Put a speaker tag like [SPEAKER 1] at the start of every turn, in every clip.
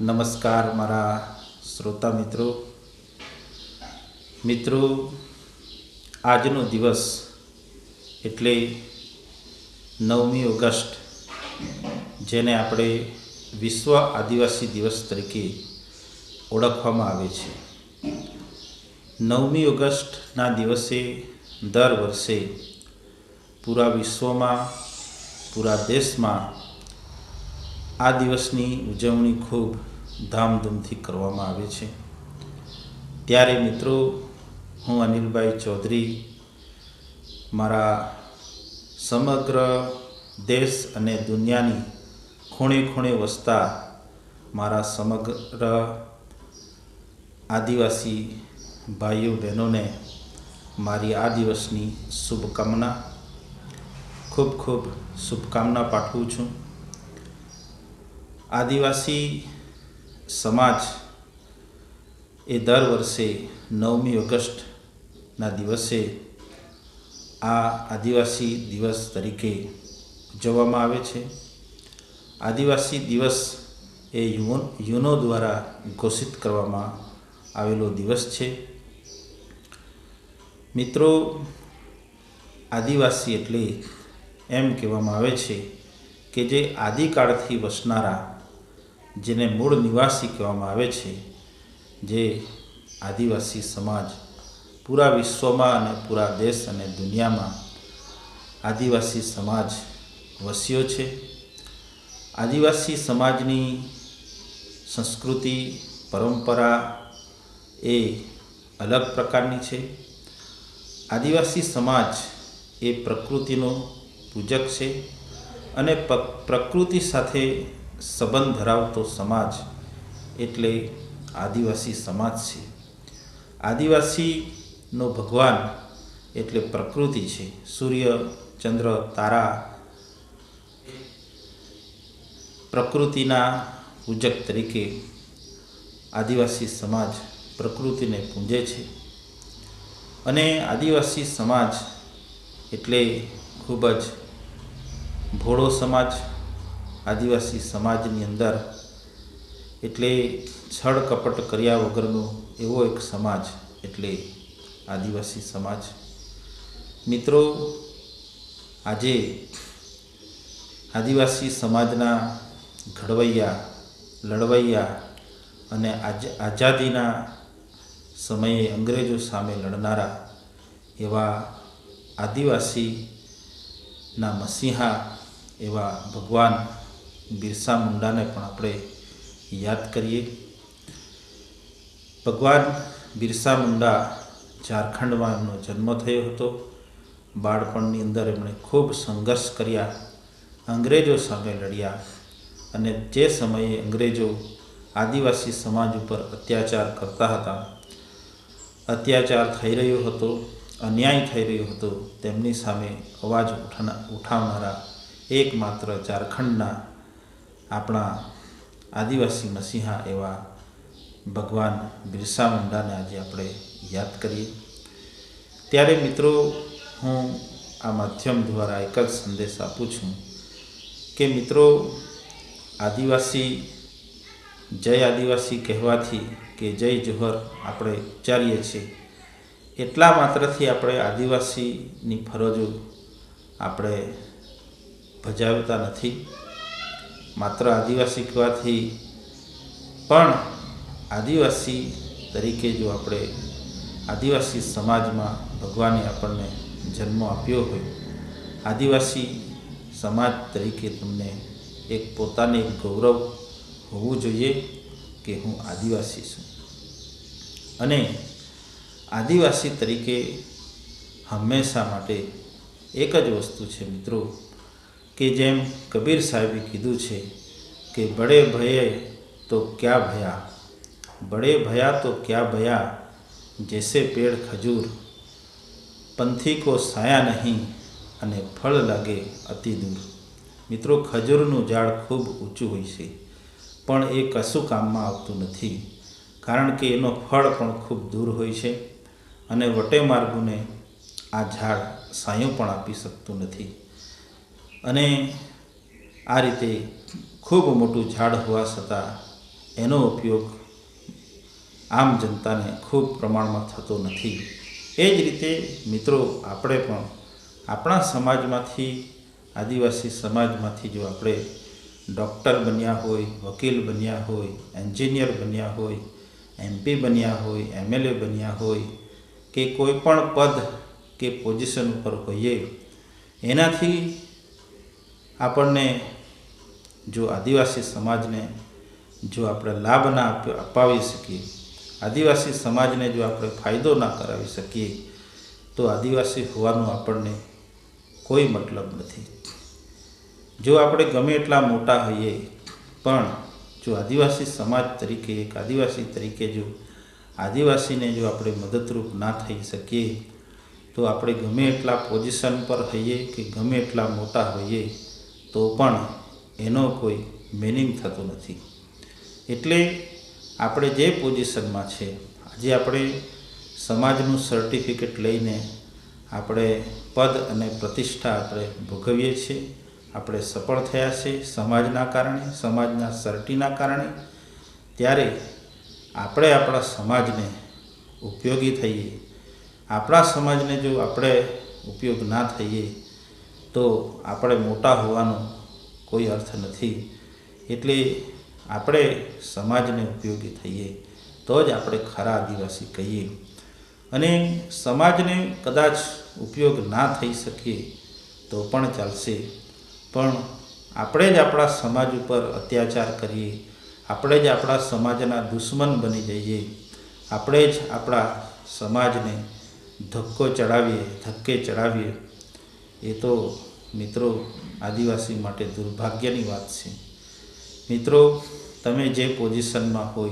[SPEAKER 1] નમસ્કાર મારા શ્રોતા મિત્રો. મિત્રો, આજનો દિવસ એટલે નવમી ઓગસ્ટ, જેને આપણે વિશ્વ આદિવાસી દિવસ તરીકે ઓળખવામાં આવે છે. નવમી ઓગસ્ટના દિવસે દર વર્ષે પૂરા વિશ્વમાં, પૂરા દેશમાં આ દિવસની ઉજવણી ખૂબ ધામધૂમથી કરવામાં આવે છે. ત્યારે મિત્રો, હું અનિલભાઈ ચૌધરી, મારા સમગ્ર દેશ અને દુનિયાની ખૂણે ખૂણે વસતા મારા સમગ્ર આદિવાસી ભાઈઓ બહેનોને મારી આ દિવસની શુભકામના, ખૂબ ખૂબ શુભકામના પાઠવું છું. આદિવાસી સમાજ એ દર વર્ષે નવમી ઓગસ્ટના દિવસે આ આદિવાસી દિવસ તરીકે ઉજવવામાં આવે છે. આદિવાસી દિવસ એ યુનો દ્વારા ઘોષિત કરવામાં આવેલો દિવસ છે. મિત્રો, આદિવાસી એટલે એમ કહેવામાં આવે છે કે જે આદિકાળથી વસનારા જેને મૂળ નિવાસી કહેવામાં આવે છે, જે આદિવાસી સમાજ પૂરા વિશ્વમાં અને પૂરા દેશ અને દુનિયામાં આદિવાસી સમાજ વસ્યો છે. આદિવાસી સમાજની સંસ્કૃતિ, પરંપરા એ અલગ પ્રકારની છે. આદિવાસી સમાજ એ પ્રકૃતિનો પૂજક છે અને પ્રકૃતિ સાથે સંબંધ ધરાવતો સમાજ એટલે આદિવાસી સમાજ છે. આદિવાસીનો ભગવાન એટલે પ્રકૃતિ છે. સૂર્ય, ચંદ્ર, તારા પ્રકૃતિના પૂજક તરીકે આદિવાસી સમાજ પ્રકૃતિને પૂજે છે. અને આદિવાસી સમાજ એટલે ખૂબ જ ભોળો સમાજ આદિવાસી સમાજની અંદર એટલે છળ કપટ કર્યા વગરનો એવો એક સમાજ એટલે આદિવાસી સમાજ. મિત્રો, આજે આદિવાસી સમાજના ઘડવૈયા, લડવૈયા અને આઝાદીના સમયે અંગ્રેજો સામે લડનારા એવા આદિવાસીના મસીહા, એવા ભગવાન બિરસા મુંડાને પણ આપણે યાદ કરીએ. ભગવાન બિરસા મુંડા ઝારખંડમાં એમનો જન્મ થયો હતો. બાળપણની અંદર એમણે ખૂબ સંઘર્ષ કર્યા, અંગ્રેજો સામે લડ્યા અને જે સમયે અંગ્રેજો આદિવાસી સમાજ ઉપર અત્યાચાર કરતા હતા, અત્યાચાર થઈ રહ્યો હતો, અન્યાય થઈ રહ્યો હતો, તેમની સામે અવાજ ઉઠાવનારા એકમાત્ર ઝારખંડના આપણા આદિવાસી મસીહા એવા ભગવાન બિરસા મુંડાને આજે આપણે યાદ કરીએ. ત્યારે મિત્રો, હું આ માધ્યમ દ્વારા એક જ સંદેશ આપું છું કે મિત્રો, આદિવાસી, જય આદિવાસી કહેવાથી કે જય જોહર આપણે ઉચ્ચારીએ છીએ. એટલા માત્રથી આપણે આદિવાસીની ફરજો આપણે ભજાવતા નથી. માત્ર આદિવાસી કહેવાથી પણ આદિવાસી તરીકે જો આપણે આદિવાસી સમાજમાં ભગવાને આપણને જન્મ આપ્યો હોય, આદિવાસી સમાજ તરીકે તમને એક પોતાને ગૌરવ હોવું જોઈએ કે હું આદિવાસી છું. અને આદિવાસી તરીકે હંમેશા માટે એક જ વસ્તુ છે મિત્રો કે જેમ કબીર સાહેબે કીધું છે કે બડે ભયે તો ક્યાં ભયા? બડે ભયા તો ક્યાં ભયા? જૈસે પેડ ખજૂર. પંથી કો સાયા નહીં અને ફળ લાગે અતિ દૂર. મિત્રો, ખજૂરનું ઝાડ ખૂબ ઊંચું હોય છે, પણ એ કશું કામમાં આવતું નથી, કારણ કે એનો ફળ પણ ખૂબ દૂર હોય છે અને વટે માર્ગોને આ ઝાડ સાયું પણ આપી શકતું નથી. અને આ રીતે ખૂબ મોટું ઝાડ હોવા છતાં એનો ઉપયોગ આમ જનતાને ખૂબ પ્રમાણમાં થતો નથી. એ જ રીતે મિત્રો, આપણે પણ આપણા સમાજમાંથી, આદિવાસી સમાજમાંથી જો આપણે ડૉક્ટર બન્યા હોય, વકીલ બન્યા હોય, એન્જિનિયર બન્યા હોય એમપી બન્યા હોય એમએલએ બન્યા હોય કે કોઈ પણ પદ કે પોઝિશન ઉપર હોઈએ, એનાથી આપણને જો આદિવાસી સમાજને જો આપણે લાભ ના અપાવી શકીએ, આદિવાસી સમાજને જો આપણે ફાયદો ના કરાવી શકીએ, તો આદિવાસી હોવાનો આપણને કોઈ મતલબ નથી. જો આપણે ગમે એટલા મોટા હોઈએ, પણ જો આદિવાસી સમાજ તરીકે, એક આદિવાસી તરીકે જો આદિવાસીને જો આપણે મદદરૂપ ના થઈ શકીએ, તો આપણે ગમે એટલા પોઝિશન પર હોઈએ કે ગમે એટલા મોટા હોઈએ તો પણ એનો કોઈ મિનિંગ થતો નથી. એટલે આપણે જે પોઝિશનમાં છે, આજે આપણે સમાજનું સર્ટિફિકેટ લઈને આપણે પદ અને પ્રતિષ્ઠા આપણે ભોગવીએ છીએ. આપણે સફળ થયા છે સમાજના કારણે, સમાજના સર્ટીના કારણે. ત્યારે આપણે આપણા સમાજને ઉપયોગી થઈએ. આપણા સમાજને જો આપણે ઉપયોગ ના થઈએ તો આપણે મોટા હોવાનો કોઈ અર્થ નથી. એટલે આપણે સમાજને ઉપયોગી થઈએ, તો જ આપણે ખરા આદિવાસી કહીએ. અને સમાજને કદાચ ઉપયોગ ના થઈ શકીએ, તો પણ ચાલશે. પણ આપણે જ આપણા સમાજ ઉપર અત્યાચાર કરીએ, આપણે જ આપણા સમાજના દુશ્મન બની જઈએ, આપણે જ આપણા સમાજને ધક્કો ચડાવીએ, ધક્કે ચડાવીએ એ તો મિત્રો આદિવાસી માટે દુર્ભાગ્યની વાત છે. મિત્રો, તમે જે પોઝિશનમાં હોય,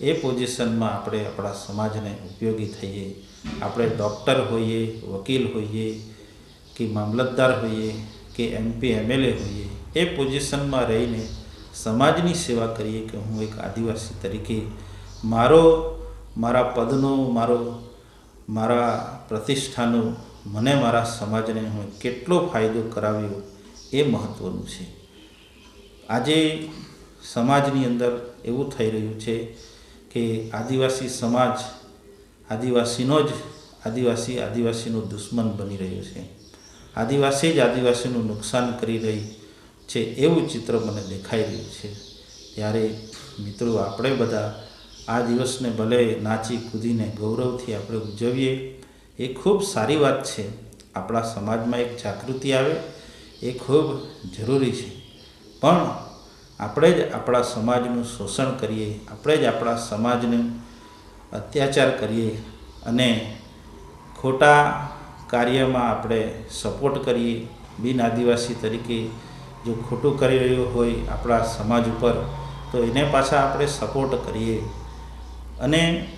[SPEAKER 1] એ પોઝિશનમાં આપણે આપણા સમાજને ઉપયોગી થઈએ. આપણે ડૉક્ટર હોઈએ, વકીલ હોઈએ, કે મામલતદાર હોઈએ, કે એમપી એમએલએ હોઈએ, એ પોઝિશનમાં રહીને સમાજની સેવા કરીએ કે હું એક આદિવાસી તરીકે મારો, મારા પદનો, મારો, મારા પ્રતિષ્ઠાનો મને મારા સમાજને હું કેટલો ફાયદો કરાવ્યો એ મહત્ત્વનું છે. આજે સમાજની અંદર એવું થઈ રહ્યું છે કે આદિવાસી સમાજ આદિવાસીનો જ આદિવાસી આદિવાસીનો દુશ્મન બની રહ્યો છે. આદિવાસી જ આદિવાસીનું નુકસાન કરી રહી છે એવું ચિત્ર મને દેખાઈ રહ્યું છે. ત્યારે મિત્રો આપણે બધા આ દિવસને ભલે નાચી કૂદીને ગૌરવથી આપણે ઉજવીએ એ ખૂબ સારી વાત છે. આપણા સમાજમાં એક જાગૃતિ આવે, એ ખૂબ જરૂરી છે. પણ આપણે જ આપણા સમાજનું શોષણ કરીએ, આપણે જ આપણા સમાજને અત્યાચાર કરીએ અને ખોટા કાર્યમાં આપણે સપોર્ટ કરીએ. બિન આદિવાસી તરીકે જો ખોટું કરી રહ્યો હોય આપણા સમાજ ઉપર, તો એને પાછા આપણે સપોર્ટ કરીએ. અને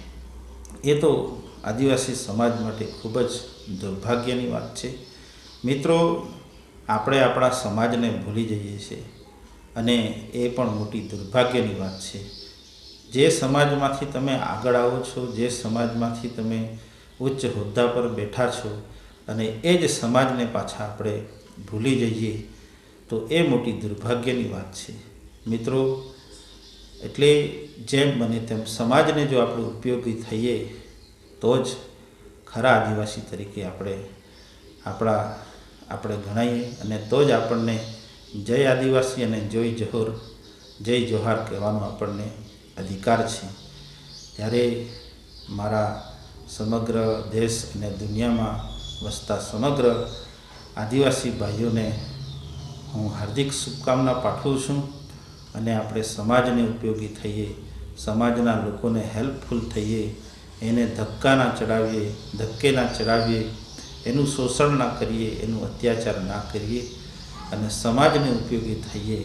[SPEAKER 1] એ તો આદિવાસી સમાજ માટે ખૂબ જ દુર્ભાગ્યની વાત છે. મિત્રો, આપણે આપણા સમાજને ભૂલી જઈએ છીએ અને એ પણ મોટી દુર્ભાગ્યની વાત છે. જે સમાજમાંથી તમે આગળ આવો છો, જે સમાજમાંથી તમે ઉચ્ચ હોદ્દા પર બેઠા છો અને એ જ સમાજને પાછા આપણે ભૂલી જઈએ, તો એ મોટી દુર્ભાગ્યની વાત છે. મિત્રો, એટલે જેમ બને તેમ સમાજને જો આપણે ઉપયોગી થઈએ તો જ ખરા આદિવાસી તરીકે આપણે આપણા, આપણે ગણાઈએ અને તો જ આપણને જય આદિવાસી અને જય જોહર, જય જોહાર કહેવાનો આપણને અધિકાર છે. ત્યારે મારા સમગ્ર દેશ અને દુનિયામાં વસતા સમગ્ર આદિવાસી ભાઈઓને હું હાર્દિક શુભકામના પાઠવું છું અને આપણે સમાજને ઉપયોગી થઈએ, સમાજના લોકોને હેલ્પફુલ થઈએ એને ધક્કા ના ચડાવીએ ધક્કે ના ચડાવીએ, એનું શોષણ ના કરીએ, એનું અત્યાચાર ના કરીએ અને સમાજને ઉપયોગી થઈએ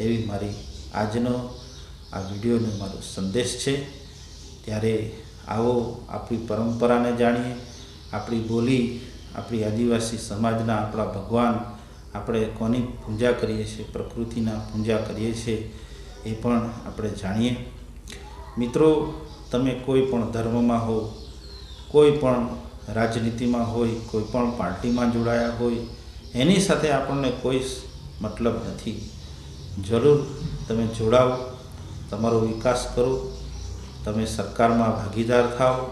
[SPEAKER 1] એવી મારી આજનો આ વિડીયોનો મારો સંદેશ છે. ત્યારે આવો આપણી પરંપરાને જાણીએ, આપણી બોલી, આપણી આદિવાસી સમાજના આપણા ભગવાન આપણે કોની પૂજા કરીએ છીએ, પ્રકૃતિના પૂજા કરીએ છીએ એ પણ આપણે જાણીએ. મિત્રો તમે કોઈ પણ ધર્મમાં હો કોઈ પણ રાજનીતિમાં હોય, કોઈ પણ પાર્ટીમાં જોડાયા હોય, એની સાથે આપણને કોઈ મતલબ નથી. જરૂર તમે જોડાઓ, તમારો વિકાસ કરો, તમે સરકારમાં ભાગીદાર થાઓ,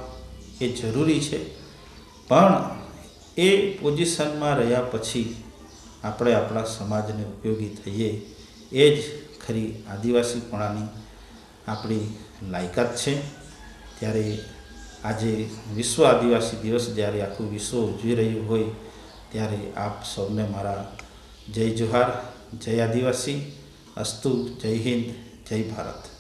[SPEAKER 1] એ જરૂરી છે. પણ એ પોઝિશનમાં રહ્યા પછી આપણે આપણા સમાજને ઉપયોગી થઈએ, એ જ ખરી આદિવાસીપણાની આપણી લાયકાત છે. ત્યારે આજે વિશ્વ આદિવાસી દિવસ જ્યારે આખું વિશ્વ ઉજવી રહ્યું હોય, ત્યારે આપ સૌને મારા જય જોહાર, જય આદિવાસી, અસ્તુ, જય હિન્દ, જય ભારત.